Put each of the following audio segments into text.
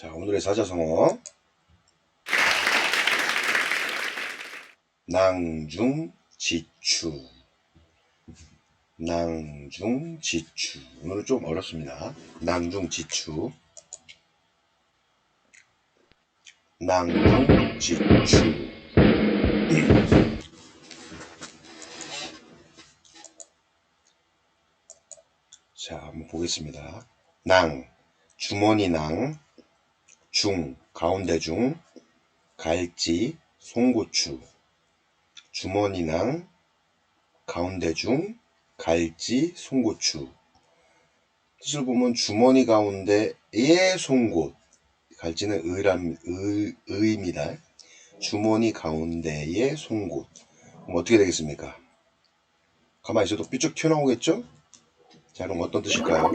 자, 오늘의 사자성어. 낭중지추. 낭중지추. 오늘은 좀 어렵습니다. 낭중지추. 낭중지추. 자, 한번 보겠습니다. 낭, 주머니 낭, 중, 가운데 중, 갈지, 송고추, 주머니낭, 가운데 중, 갈지, 송고추. 뜻을 보면 주머니 가운데의 송곳, 갈지는 의람, 의, 의입니다. 주머니 가운데의 송곳. 그럼 어떻게 되겠습니까? 가만히 있어도 삐쭉 튀어나오겠죠? 자, 그럼 어떤 뜻일까요?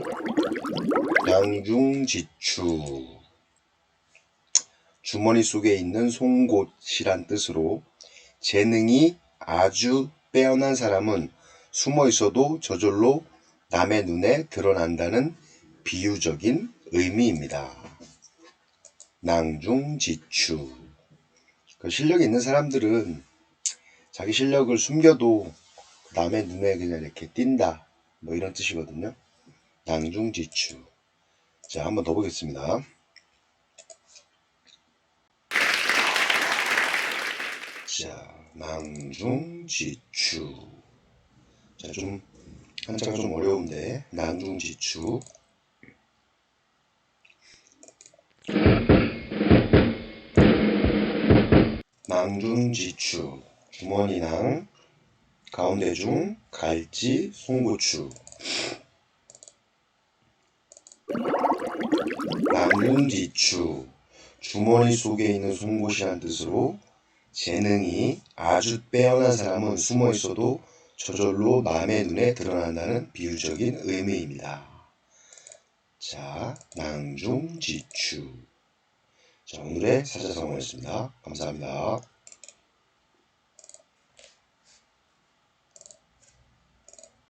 양중지추. 주머니 속에 있는 송곳이란 뜻으로 재능이 아주 빼어난 사람은 숨어 있어도 저절로 남의 눈에 드러난다는 비유적인 의미입니다. 낭중지추. 그 실력이 있는 사람들은 자기 실력을 숨겨도 남의 눈에 그냥 이렇게 띈다. 뭐 이런 뜻이거든요. 낭중지추. 자, 한번 더 보겠습니다. 자, 낭중지추. 자, 좀 한자가 좀 어려운데 낭중지추. 낭중지추. 주머니낭 가운데 중 갈지 송고추. 낭중지추. 주머니 속에 있는 송곳이란 뜻으로 재능이 아주 빼어난 사람은 숨어 있어도 저절로 남의 눈에 드러난다는 비유적인 의미입니다. 자, 낭중지추. 자, 오늘의 사자성어였습니다. 감사합니다.